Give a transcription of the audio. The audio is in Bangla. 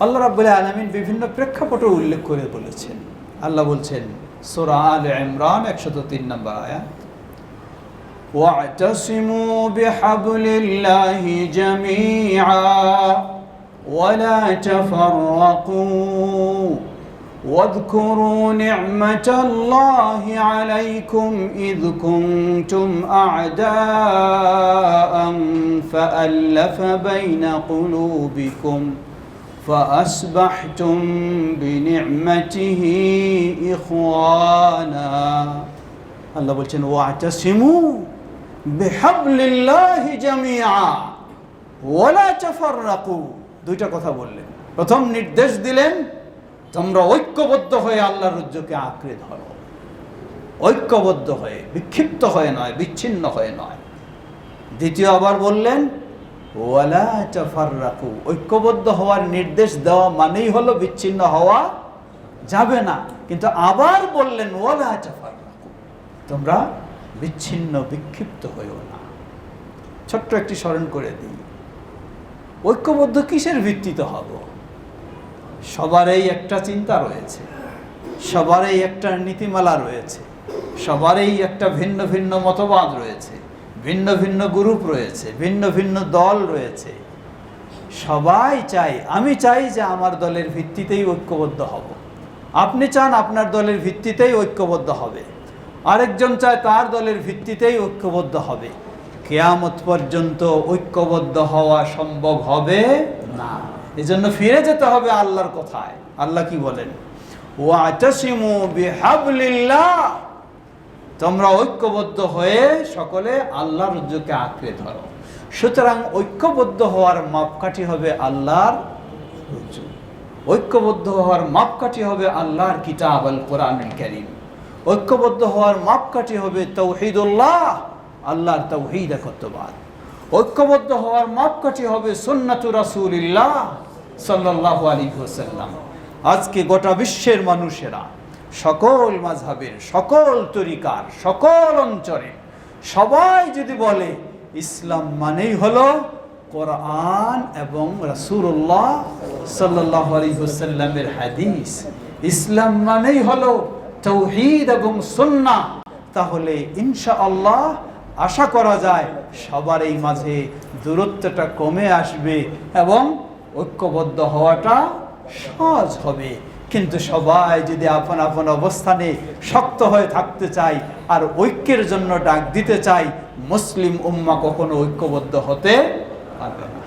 আল্লাহ রাবুল্লাহ আলমিন বিভিন্ন প্রেক্ষাপটে উল্লেখ করে বলেছেন আল্লাহ বলছেন সোরা আল ইমরান একশত তিন নম্বর আয়াত واعتصموا بحبل الله جميعا ولا تفرقوا واذكروا نعمة الله عليكم إذ كنتم أعداء فألف بين قلوبكم فأصبحتم بنعمته إخوانا আল্লাহ বলছেন ওয়াতাসিমু বিহাবলিল্লাহি জামিআ ওয়ালা তাফাররাকু দুইটা কথা বললেন প্রথম নির্দেশ দিলেন তোমরা ঐক্যবদ্ধ হয়ে আল্লাহর রজ্জুকে আঁকড়ে ধরো ঐক্যবদ্ধ হয়ে বিক্ষিপ্ত হয়ে নয় বিচ্ছিন্ন হয়ে নয় দ্বিতীয় আবার বললেন ওয়ালা ঐক্যবদ্ধ হওয়ার নির্দেশ দেওয়া মানেই হলো বিচ্ছিন্ন হওয়া যাবে না। কিন্তু আবার বললেন, ওয়ালা তোমরা বিচ্ছিন্ন, বিক্ষিপ্ত হয়েও না। ছোট্ট একটি স্মরণ করে দিই। ঐক্যবদ্ধ কিসের ভিত্তিতে হব? সবারই একটা চিন্তা রয়েছে, সবারই একটা নীতিমালা রয়েছে, সবারই একটা ভিন্ন ভিন্ন মতবাদ রয়েছে ভিন্ন ভিন্ন গ্রুপ রয়েছে, ভিন্ন ভিন্ন দল রয়েছে। সবাই চাই, আমি চাই যে আমার দলের ভিত্তিতেই ঐক্যবদ্ধ হব। আপনি চান আপনার দলের ভিত্তিতেই ঐক্যবদ্ধ হবে। আরেকজন চায় তার দলের ভিত্তিতেই ঐক্যবদ্ধ হবে। কেয়ামত পর্যন্ত ঐক্যবদ্ধ হওয়া সম্ভব হবে না। এজন্য ফিরে যেতে হবে আল্লাহর কথায়। আল্লাহ কি বলেন? ওয়াতাসিমু বিহাবলিল্লাহ। তোমরা ঐক্যবদ্ধ হয়ে সকলে আল্লাহ রজ্জুকে আঁকড়ে ধরো। সুতরাং ঐক্যবদ্ধ হওয়ার মাপকাঠি হবে আল্লাহর রজ্জু। ঐক্যবদ্ধ হওয়ার মাপকাঠি হবে আল্লাহর কিতাব আল কোরআনুল করিম। ঐক্যবদ্ধ হওয়ার মাপকাঠি হবে তৌহিদুল্লাহ, আল্লাহর তৌহিদ একত্ববাদ। ঐক্যবদ্ধ হওয়ার মাপকাঠি হবে সুন্নাতু রাসূলিল্লাহ সাল্লাল্লাহু আলাইহি ওয়াসাল্লাম। আজকে গোটা বিশ্বের মানুষেরা সকল মাঝহাবের, সকল তরিকার, সকল অঞ্চলে সবাই যদি বলে ইসলাম মানেই হলো কোরআন এবং আলাইহি ওয়াসাল্লামের হাদিস, ইসলাম মানেই হলো তৌহিদ এবং সুন্নাহ, তাহলে ইনশাআল্লাহ আশা করা যায় সবার এই মাঝে দূরত্বটা কমে আসবে এবং ঐক্যবদ্ধ হওয়াটা সহজ হবে। কিন্তু সবাই যদি আপন আপন অবস্থানে শক্ত হয়ে থাকতে চাই আর ঐক্যের জন্য ডাক দিতে চাই মুসলিম উম্মা কখনো ঐক্যবদ্ধ হতে পারবে না।